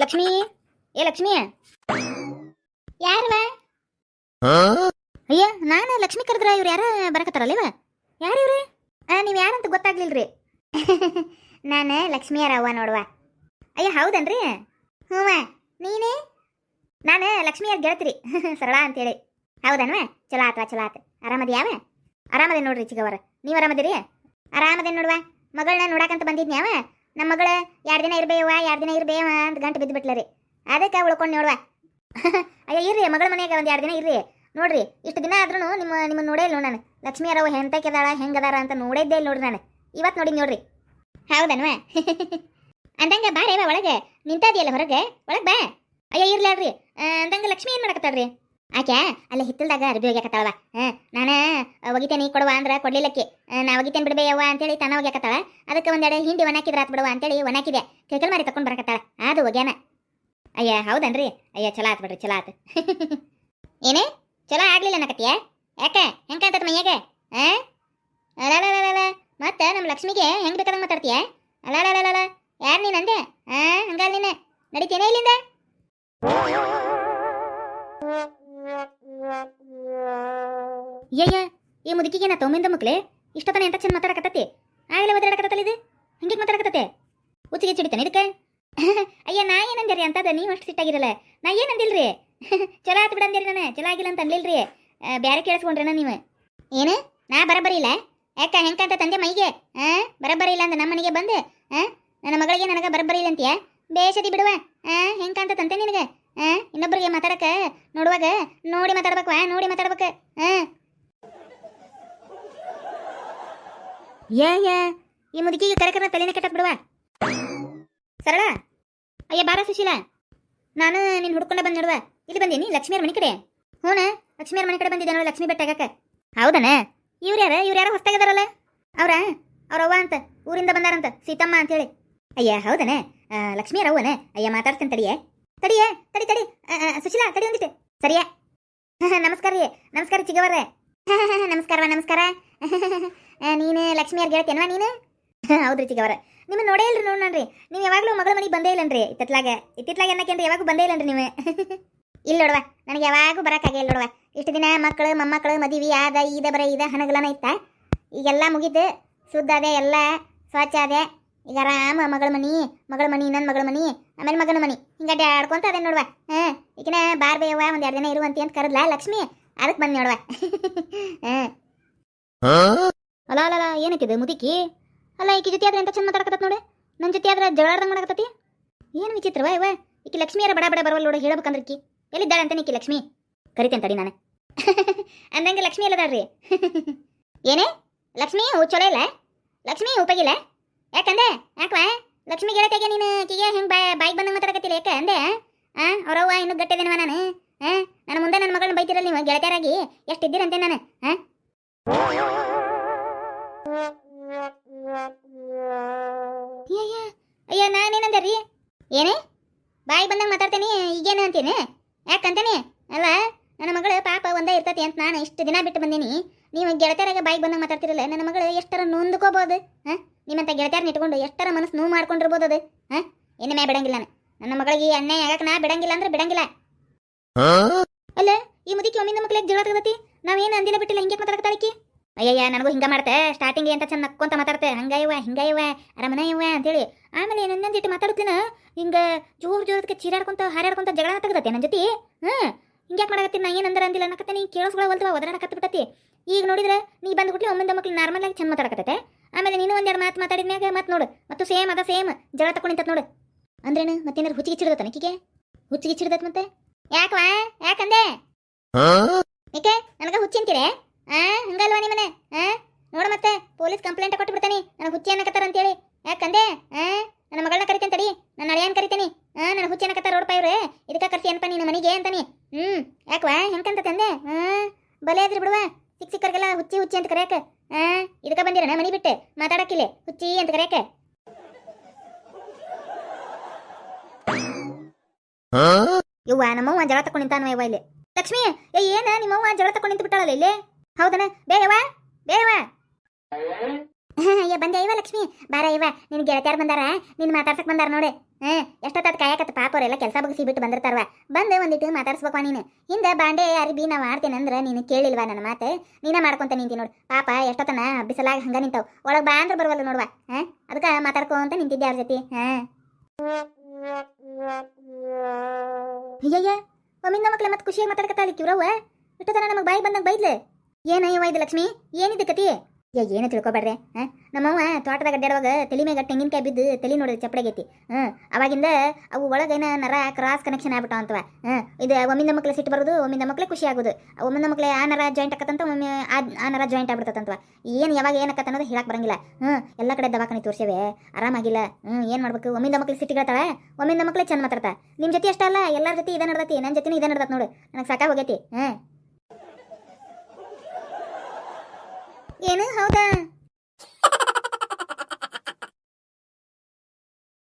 ಲಕ್ಷ್ಮಿ? ಏ ಲಕ್ಷ್ಮಿ? ಯಾರವ? ಅಯ್ಯ ನಾನು ಲಕ್ಷ್ಮಿ ಕರೆದ್ರ ಇವ್ರು ಯಾರ ಬರಕತ್ತಾರಲ್ಲ ಇವ? ಯಾರು ಇವ್ರಿ ನೀವು ಯಾರಂತ ಗೊತ್ತಾಗ್ಲಿಲ್ರಿ? ನಾನು ಲಕ್ಷ್ಮಿಯ ಅವ್ವ ನೋಡುವ. ಅಯ್ಯ ಹೌದನ್ರಿ? ಹ್ಞೂ ನೀನೇ? ನಾನು ಲಕ್ಷ್ಮಿಯ ಗೆಳತಿರಿ ಸರಳ ಅಂತೇಳಿ. ಹೌದನ್ವ? ಚಲೋ ಆತ್ವಾ ಚಲೋ ಆತ. ಆರಾಮದ್ಯಾವ ಆರಾಮದೇ ನೋಡ್ರಿ ಚಿಗವರ? ನೀವು ಆರಾಮದಿರಿ? ಆರಾಮದೇ ನೋಡುವ? ಮಗಳನ್ನ ನೋಡಾಕಂತ ಬಂದಿದ್ನ್ಯಾವ? ನಮ್ಮ ಮಗಳ ಎರಡು ದಿನ ಇರ್ಬೇವ ಎರಡು ದಿನ ಇರ್ಬೇವ ಅಂತ ಗಂಟು ಬಿದ್ದು ಬಿಟ್ಲರಿ ಅದಕ್ಕೆ ಉಳ್ಕೊಂಡು ನೋಡುವ. ಅಯ್ಯ, ಇರ್ರಿ, ಮಗಳ ಮನೆಯಾಗ ಒಂದು ಎರಡು ದಿನ ಇರ್ರಿ. ನೋಡ್ರಿ, ಇಷ್ಟು ದಿನ ಆದ್ರೂ ನಿಮ್ಮ ನಿಮ್ಮ ನೋಡೇ ಇಲ್ಲ ನಾನು. ಲಕ್ಷ್ಮಿ ಅರವ ಹೆಂತಕ್ಕೆದಾಳ ಹೆಂಗದಾರ ಅಂತ ನೋಡಿದ್ದೆ ಇಲ್ಲ ನೋಡ್ರಿ ನಾನು. ಇವತ್ತು ನೋಡಿ ನೋಡ್ರಿ. ಹೌದನ್ವ? ಅಂದಂಗ ಬಾರೇವ ಒಳಗೆ? ನಿಂತಾದಿಯಲ್ಲ ಹೊರಗೆ? ಒಳಗೆ ಬಾ. ಅಯ್ಯ ಇರ್ಲಾಡ್ರಿ ಅಂದಂಗ ಲಕ್ಷ್ಮಿ ಏನು ಮಾಡಕತ್ತಾಳ್ರಿ? ಆಕೆ, ಅಲ್ಲಿ ಹಿತ್ತಲ್ದಾಗ ಅರ್ಬಿ ಹೋಗ್ಯಾಕತ್ತಾಳವ ಹಾಂ, ನಾನು ಒಗಿತೇನೆ ಕೊಡುವ ಅಂದ್ರೆ ಕೊಡ್ಲಿಲ್ಲಕ್ಕೆ. ನಾ ಒಗಿತೇನೆ ಬಿಡ್ಬೇಯವ್ವ ಅಂತೇಳಿ ತಾನ ಒಗ್ಯಾಕತ್ತಾಳ. ಅದಕ್ಕೆ ಒಂದೆಡೆ ಹಿಂಡಿ ಒಣಾಕಿದ್ರ ಆತ್ ಬಿಡುವ ಅಂತೇಳಿ ಒಣಾಕಿದೆ ಕೇಕಲ್ ಮಾರಿ ತಕೊಂಡ್ ಬರಕತ್ತಾಳ. ಅದು ಒಗ್ಯಾನ. ಅಯ್ಯ, ಹೌದನ್ರಿ? ಅಯ್ಯ ಚಲೋ ಆತ್ ಬಿಡ್ರಿ ಚಲೋ ಆತ್. ಏನೇ? ಚಲೋ ಆಗ್ಲಿಲ್ಲ ಅನ್ನಕತ್ತೀಯ? ಯಾಕೆ? ಹೆಂಗ್ ಕಾಣ್ತದ ಮೈಯಾಗೆ? ಆ ಅಲಲಲಲ ಮತ್ತೆ ನಮ್ಮ ಲಕ್ಷ್ಮಿಗೆ ಹೆಂಗ್ ಬೇಕಾದಂಗ ಮಾತಾಡ್ತೀಯ? ಅಲಲಲಲ ಯಾರು ನೀನ್ ಅಂದೆ? ಆ ಹಂಗಲ್ಲ ನೀನು. ನಡೀತೇನೆ ಇಲ್ಲಿಂದ? ಈ ಮುದುಕಿಗೆ ನಾ ತೊಂಬಿಂದ ಮಕ್ಳೆ ಇಷ್ಟೊತ್ತನ ಎಂತ ಚಂದ ಮಾತಾಡಕತ್ತತಿ? ಆಗಲೇ ಒದರಾಡಕತ್ತಲ್ಲ ಇದು? ಹಂಗೆ ಮಾತಾಡಕತ್ತತೆ? ಉಚ್ಚಿಗೆ ಚಿಡಿತಾನೆ ಇದಕ್ಕೆ? ಅಯ್ಯ, ನಾ ಏನಂದ್ಯಾರಿ ಅಂತದ? ನೀವು ಅಷ್ಟು ಸಿಟ್ಟಾಗಿರಲ್ಲ. ನಾ ಏನಂದಿಲ್ರಿ? ಚಲೋ ಆತು ಬಿಡಂದಿರಿ ನಾನು. ಚಲೋ ಆಗಿಲ್ಲ ಅಂತ ಅನ್ಲಿಲ್ರಿ? ಬ್ಯಾರೆ ಕೇಳಿಸ್ಕೊಂಡ್ರೇನ ನೀವು. ಏನು? ನಾ ಬರಬರಿ ಇಲ್ಲ? ಯಾಕ ಹೆಂಕಂತ ತಂದೆ ಮೈಗೆ? ಆ, ಬರಬರಿ ಇಲ್ಲ ಅಂದ ನಮ್ಮ ಮನೆಗೆ ಬಂದು? ಆ, ನನ್ನ ಮಗಳಿಗೆ ನನಗೆ ಬರಬರಿ ಇಲ್ಲ ಅಂತೀಯ? ಬೇಷದಿ ಬಿಡುವ ಆ ಹೆಂಕಂತ ತಂತೆ ನಿನಗೆ ಆ ಇನ್ನೊಬ್ಬರಿಗೆ ಮಾತಾಡಕ ನೋಡುವಾಗ ನೋಡಿ ಮಾತಾಡ್ಬೇಕು ಆ ನೋಡಿ ಮಾತಾಡ್ಬೇಕು ಆ ಯಾ ಯಾ ಈ ಮುದುಕಿಗೆ ಕರೆಕರ ತಲೆನೇ ಕೆಟ್ಟಕ್ ಬಿಡುವ. ಸರಳ, ಅಯ್ಯ, ಬಾರ ಸುಶೀಲ. ನಾನು ನಿನ್ನ ಹುಡ್ಕೊಂಡ ಬಂದ್ ನೋಡುವ. ಇಲ್ಲಿ ಬಂದೀನಿ ಲಕ್ಷ್ಮಿಯರ ಮನೆ ಕಡೆ? ಹ್ಞೂ ಲಕ್ಷ್ಮಿಯರ ಮನೆ ಕಡೆ ಬಂದಿದ್ದೆ ನೋಡಿ, ಲಕ್ಷ್ಮಿ ಬೆಟ್ಟಾಗಕ್ಕೆ ಹೌದನ? ಇವ್ರು ಯಾರ? ಇವ್ರು ಯಾರೋ ಹೊಸ್ತಾಗಿದಾರಲ್ಲ? ಅವ್ರ ಅವ್ರ ಅವ್ವ ಅಂತ, ಊರಿಂದ ಬಂದಾರಂತ, ಸೀತಮ್ಮ ಅಂತೇಳಿ. ಅಯ್ಯ, ಹೌದನ? ಲಕ್ಷ್ಮಿಯರ ಅವ್ವನ? ಅಯ್ಯ, ಮಾತಾಡ್ತೇನೆ, ತಡಿಯೇ. ತಡಿಯೇ, ತಡಿ ತಡಿ. ಸುಶೀಲಾ, ತಡಿ ಒಂದಿಟ್ಟು ಸರಿಯಾ. ನಮಸ್ಕಾರ ರೀ. ನಮಸ್ಕಾರ ಚಿಗವರ್ರೆ. ನಮಸ್ಕಾರವ ನಮಸ್ಕಾರ. ನೀನು ಲಕ್ಷ್ಮಿಯರ್ ಹೇಳ್ತೇನವಾ ನೀನು? ಹೌದ್ರಿ ಅವರ. ನಿಮ್ಮ ನೋಡೇ ನೋಡ್ರಿ ನೀವು ಯಾವಾಗಲೂ ಮಗಳ ಮನೆಗೆ ಬಂದೇ ಇಲ್ಲನ್ರಿ ಇತ್ತಿತ್ಲಾಗ. ಇತ್ತಿತ್ಲಾಗ ಅನ್ನಕ್ಕೆ ಯಾವಾಗೂ ಬಂದೇ ಇಲ್ಲನ್ರಿ ನೀವು. ಇಲ್ಲ ನೋಡುವ, ನನಗೆ ಯಾವಾಗೂ ಬರೋಕ್ಕಾಗೇ ಇಲ್ಲ ನೋಡುವ. ಇಷ್ಟು ದಿನ ಮಕ್ಕಳು ಮೊಮ್ಮಕ್ಕಳು ಮದುವೆ ಆದ, ಈದ ಬರ ಇದ ಹಣಗಲನ ಇತ್ತ. ಈಗೆಲ್ಲ ಮುಗೀತು. ಶುದ್ಧ ಅದೇ ಎಲ್ಲ ಸ್ವಚ್ಛ ಅದೇ ಈಗ ಆರಾಮ ಮಗಳ ಮನಿ ಮಗಳ ಮನಿ ನನ್ನ ಮಗಳ ಮನಿ, ಆಮೇಲೆ ಮಗನ ಮನಿ. ಹಿಂಗೆ ಆಡ್ಕೊಂತ ಅದೇ ನೋಡುವ? ಹಾಂ ಈಗಿನ ಬಾರ್ ಬೇಯವ್ವ ಒಂದು ಎರಡು ದಿನ ಇರುವಂತಿ ಅಂತ ಕರೆದ್ಲಾ ಲಕ್ಷ್ಮಿ? ಅದಕ್ಕೆ ಬಂದು ನೋಡುವ. ಹಾಂ. ಅಲ್ಲ ಅಲ್ಲ ಏನೈತಿದೆ ಮುದುಕಿ? ಅಲ್ಲ, ಈಕಿ ಜೊತೆ ಆದ್ರೆ ಎಂತ ಚಂದ ಮಾತಾಡಕತ್ತ ನೋಡಿ. ನನ್ನ ಜೊತೆ ಆದ್ರೆ ಜಗಳಾಡ್ದಂಗೆ ಮಾಡಕತ್ತತಿ? ಏನು ವಿಚಿತ್ರವ ಇವ ಈಕಿ ಲಕ್ಷ್ಮಿಯರ ಬಡ ಬಡ ಬರವಲ್ಲ ನೋಡಿ, ಹೇಳ್ಬೇಕಂದ್ರೆ ಈಕಿ. ಎಲ್ಲಿದ್ದಾಳೆ ಅಂತ ಈಕಿ ಲಕ್ಷ್ಮಿ? ಕರಿತೇನೆ ತಡಿ ನಾನು. ಅಂದಂಗೆ ಲಕ್ಷ್ಮಿ ಎಲ್ಲದಾಳ್ರಿ. ಏನೇ? ಲಕ್ಷ್ಮಿ, ಹೂ ಚಲೋ ಇಲ್ಲ? ಲಕ್ಷ್ಮಿ ಉಪಗಿಲ್ಲ ಯಾಕಂದೆ ಯಾಕವಾ ಲಕ್ಷ್ಮಿ ಗೆಳತಿಗೆ ನೀನು ಆಕಿಗೆ ಹೆಂಗೆ ಬಾಯ್ ಬಾಯಿಗೆ ಬಂದಂಗೆ ಮಾತಾಡಕತ್ತಿಲ್ಲ ಯಾಕೆ ಅಂದೆ? ಆ, ಅವ್ರವ್ವ ಇನ್ನೂ ಗಟ್ಟಿದೇನವ ನಾನು. ಹಾಂ ನನ್ನ ಮುಂದೆ ನನ್ನ ಮಗಳನ್ನ ಬೈತಿರಲ್ಲ ನೀವು, ಗೆಳತಿಯರಾಗಿ. ಎಷ್ಟು ಇದ್ದೀರಂತೆ ನಾನು? ಆ? ಅಯ್ಯ ನಾನೇನಂದೆ ರೀ? ಏನೇ? ಬಾಯಿ ಬಂದಂಗೆ ಮಾತಾಡ್ತೇನೆ ಈಗೇನು ಅಂತೀನಿ? ಯಾಕಂತೀನಿ? ಅಲ್ಲ ನನ್ನ ಮಗಳು ಪಾಪ ಒಂದೇ ಇರ್ತತಿ ಅಂತ ನಾನು ಇಷ್ಟು ದಿನ ಬಿಟ್ಟು ಬಂದೀನಿ. ನೀವು ಗೆಳತಿಯರಾಗ ಬಾಯಿಗೆ ಬಂದಂಗೆ ಮಾತಾಡ್ತಿರಲ್ಲ ನನ್ನ ಮಗಳು ಎಷ್ಟರ ನೊಂದ್ಕೋಬೋದು ಹಾಂ? ನಿಮ್ಮಂಥ ಗೆಳತಿಯರನ್ನ ಇಟ್ಕೊಂಡು ಎಷ್ಟರ ಮನಸ್ಸು ನೋವು ಮಾಡ್ಕೊಂಡಿರ್ಬೋದು ಅದು ಹಾಂ? ಇನ್ನು ಮೇ ಬಿಡಂಗಿಲ್ಲ ನಾನು. ನನ್ನ ಮಗಳಿಗೆ ಅನ್ಯಾಯ ಆಗಕ್ಕೆ ನಾ ಬಿಡಂಗಿಲ್ಲ ಅಂದ್ರೆ ಬಿಡಂಗಿಲ್ಲ. ಅಲ್ಲ ಈ ಮುದುಕಿ ಒಮ್ಮಿಂದ ಮಕ್ಳಿಗೆ ಜಗಳ ತಗದತಿ? ನಾವೇನು ಅಂದಿಲ್ಲ ಬಿಟ್ಟಿಲ್ಲ ಹಿಂಗೆ ಮಾತಾಡ್ತಾಳಿಕಿ ಅಯ್ಯಯ್ಯ ನನಗೂ ಹಿಂಗೆ ಮಾಡ್ತೆ. ಸ್ಟಾರ್ಟಿಂಗ್ ಅಂತ ಚಂದ ನಕ್ಕೊಂತ ಮಾತಾಡ್ತೆ. ಹಂಗ ಇವ ಅರಮನೆ ಇವ ಅಂತೇಳಿ. ಆಮೇಲೆ ನನ್ನೊಂದಿಟ್ಟು ಮಾತಾಡ್ತೀನ ಹಿಂಗ ಜೋರ್ ಜೋರದಕ್ಕೆ ಚೀರಾಡ್ಕೊಂತ ಹಾರಾಡ್ಕೊಂತ ಜಗಳ ತೆಗ್ದತೆ ನನ್ನ ಜೊತೆ. ಹ್ಞೂ ಹಿಂಗ್ಯಾಕೆ ಮಾಡಕತ್ತೀನಿ ನಾ ಏನಂದ್ರೆ ಅಂದಿಲ್ಲ ಅನ್ನಕತ್ತೆ ನೀ ಕೇಳಿಸ್ಕೊಳ್ಳೋ ಒಲ್ತವ ಒದರಾಡಕತ್ತ ಬಿಟ್ಟತಿ ಈಗ ನೋಡಿದ್ರೆ ನೀ ಬಂದ್ಬಿಟ್ಲಿ ಒಮ್ಮಿಂದ ಮಕ್ಳು ನಾರ್ಮಲ್ ಆಗಿ ಚಂದ ಮಾತಾಡಕತ್ತೆ ಆಮೇಲೆ ನೀನು ಒಂದೆರಡು ಮಾತು ಮಾತಾಡಿದ್ಮ್ಯಾಗ ಮತ್ತೆ ನೋಡು. ಮತ್ತು ಸೇಮ್ ಅದ ಸೇಮ್ ಜಗಳ ತಕೊಂಡಿಂತ ನೋಡು. ಅಂದ್ರೇನು? ಮತ್ತೇನಾರು ಹುಚ್ಚಿಗೆ ಚಿಡ್ದತ್ತ ನಿಕ್ಕಿಗೆ? ಹುಚ್ಚಿಗೆ ಚಿಡ್ದತ್ ಮತ್ತೆ? ಯಾಕವಾ ಯಾಕಂದೆ? ಏಕೆ? ನನಗೆ ಹುಚ್ಚಂತೀರೆ ಆ ಹಂಗಲ್ವಾ ನಿಮ್ಮನೆ? ಆ? ನೋಡು ಮತ್ತೆ ಪೊಲೀಸ್ ಕಂಪ್ಲೇಂಟ್ ಕೊಟ್ಟು ಬಿಡ್ತಾನೆ ನನಗೆ ಹುಚ್ಚಿ ಅನ್ನಕತ್ತಾರ ಅಂತೇಳಿ. ಯಾಕಂದೆ ಆ? ನನ್ನ ಮಗಳನ್ನ ಕರಿತೇನೆ ತಡಿ ನನ್ನ ಅಳಿಯನ್ ಕರಿತೇನೆ. ಆ ನನ್ನ ಹುಚ್ಚಿ ಅನ್ನಕತ್ತಾರ ರೋಡ್ ಪೈವ್ರೆ ಇದಕ್ಕೆ ಕರ್ಸಿ ಏನಪ್ಪ ನಿನ್ನ ಮನೆಗೆ ಅಂತಾನೆ. ಹ್ಞೂ ಯಾಕವಾ ಹೆಂಗಂತ ತಂದೆ? ಹಾಂ ಬಲೆ ಆದ್ರಿ ಬಿಡುವ. ಸಿಕ್ಕ ಸಿಕ್ಕರಿಗೆಲ್ಲ ಹುಚ್ಚಿ ಹುಚ್ಚಿ ಅಂತ ಕರೆಯಕ. ಆ ಇದಕ್ಕೆ ಬಂದಿರಣ ಮನೆ ಬಿಟ್ಟು. ಮಾತಾಡಕ್ಕಿಲ್ಲ ಹುಚ್ಚಿ ಅಂತ ಕರೆಯಕ. ಇವ್ವ ನಮ್ಮವ್ವ ಜಳ ತಕೊಂಡು ನಿಂತಾನ ಇವ ಇಲ್ಲಿ. ಲಕ್ಷ್ಮಿ ಏ ಏನ ನಿಮ್ಮವ್ವ ಜಳ ತಕೊಂಡ ನಿಂತು ಬಿಟ್ಟಾಳಲ್ಲ ಇಲ್ಲಿ? ಹೌದನ ಬೇವ ಬೇವ ಅಯ್ಯ ಬಂದೆ ಇವ ಲಕ್ಷ್ಮಿ? ಬಾರ ಇವ, ನಿನ್ ಗೆಳತಿಯಾರ್ ಬಂದಾರ, ನಿನ್ ಮಾತಾಡ್ಸಕ್ ಬಂದಾರ ನೋಡಿ. ಹಾ ಎಷ್ಟೊತ್ತ ಕಾಯಕತ್ತ ಪಾಪ ಅವರೆಲ್ಲ ಕೆಲಸ ಬಗ್ಸಿ ಬಿಟ್ಟು ಬಂದಿರ್ತಾರವ ಬಂದು ಒಂದಿಟ್ಟು ಮಾತಾಡ್ಸ್ಬೇಕವ ನೀನು. ಹಿಂದೆ ಬಾಂಡೆ ಅರಿಬಿ ನಾ ಮಾಡ್ತೇನೆ ಅಂದ್ರೆ ನೀನು ಕೇಳಿಲ್ವಾ ನನ್ನ ಮಾತೆ? ನೀನ ಮಾಡ್ಕೊಂತ ನಿಂತಿ ನೋಡು. ಪಾಪ, ಎಷ್ಟೊತ್ತನ ಬಿಸಲಾಗ ಹಂಗ ನಿಂತಾವ್. ಒಳಗೆ ಬಾ ಅಂದ್ರೆ ಬರವಲ್ಲ ನೋಡುವ ಹಾ ಅದಕ್ಕೆ ಮಾತಾಡ್ಕೊಂತ ನಿಂತಿದ್ದೆ ಅವ್ರ ಜೊತೆ. ಹಾ. ಅಯ್ಯಯ್ಯ, ಒಮ್ಮಿಂದ ಮಕ್ಳ ಮತ್ತೆ ಖುಷಿಯಾಗಿ ಮಾತಾಡ್ಕತ್ತಾಳಿ ಕಿವ್ರವ್ವ ಇಟ್ಟತನ ನಮಗೆ ಬಾಯಿ ಬಂದಂಗ್ ಬೈದ್ಲೆ. ಏನಯ್ಯವ ಇದು ಲಕ್ಷ್ಮಿ? ಏನಿದೆ ಕತಿ? ಏ, ಏನು ತಿಳ್ಕೊಬೇಡ್ರೆ, ಹಾ? ನಮ್ಮವ್ವ ತೋಟದಾಗ ಅಡ್ಡಾಡುವಾಗ ತಲೆ ಮ್ಯಾಗ ತೆಂಗಿನಕಾಯಿ ಬಿದ್ದು ತಲೆ ನೋಡಿದ್ರೆ ಚಪ್ಪಡಾಗೈತಿ ಹ್ಞೂ ಅವಾಗಿಂದ ಅವು ಒಳಗೇನ ನರ ಕ್ರಾಸ್ ಕನೆಕ್ಷನ್ ಆಗ್ಬಿಟ್ಟು ಅಂತವ. ಹ್ಞೂ ಇದು ಒಮ್ಮಿಂದ ಮಕ್ಳು ಸಿಟ್ಟು ಬರೋದು, ಒಮ್ಮಿಂದ ಮಕ್ಳೆ ಖುಷಿ ಆಗೋದು. ಒಮ್ಮಿಂದ ಮಕ್ಳೆ ಆ ನರ ಜಾಯಿಂಟ್ ಆಕತ್ತಂತ ಒಮ್ಮೆ ಆ ನರ ಜಾಯಿಂಟ್ ಆಗ್ಬಿಡ್ತಂತವ ಏನು ಯಾವಾಗ ಏನಕ್ಕತ್ತ ಅನ್ನೋದು ಹೇಳಕ್ ಬರಂಗಿಲ್ಲ. ಹ್ಞೂ ಎಲ್ಲ ಕಡೆ ದವಾಖಾನೆ ತೋರ್ಸೇವೆ, ಆರಾಮಾಗಿಲ್ಲ. ಹ್ಞೂ ಏನು ಮಾಡ್ಬೇಕು? ಒಮ್ಮಿಂದ ಮಕ್ಳು ಸಿಟ್ಟಿಗಳ್ತಾಳೆ ಒಮ್ಮಿಂದ ಮಕ್ಳೆ ಚಂದ ಮಾತಾಡ್ತಾ. ನಿಮ್ಮ ಜೊತೆ ಅಷ್ಟೇ ಅಲ್ಲ, ಎಲ್ಲರ ಜೊತೆ ಇದೇ ನಡ್ದತಿ ನನ್ನ ಜೊತೆನೂ ಇದೇ ನಡ್ದತ್ ನೋಡು. ನನಗೆ ಸಾಕಾಗ ಹೋಗೈತಿ ಹ್ಞೂ ಏನು ಹೌದಾ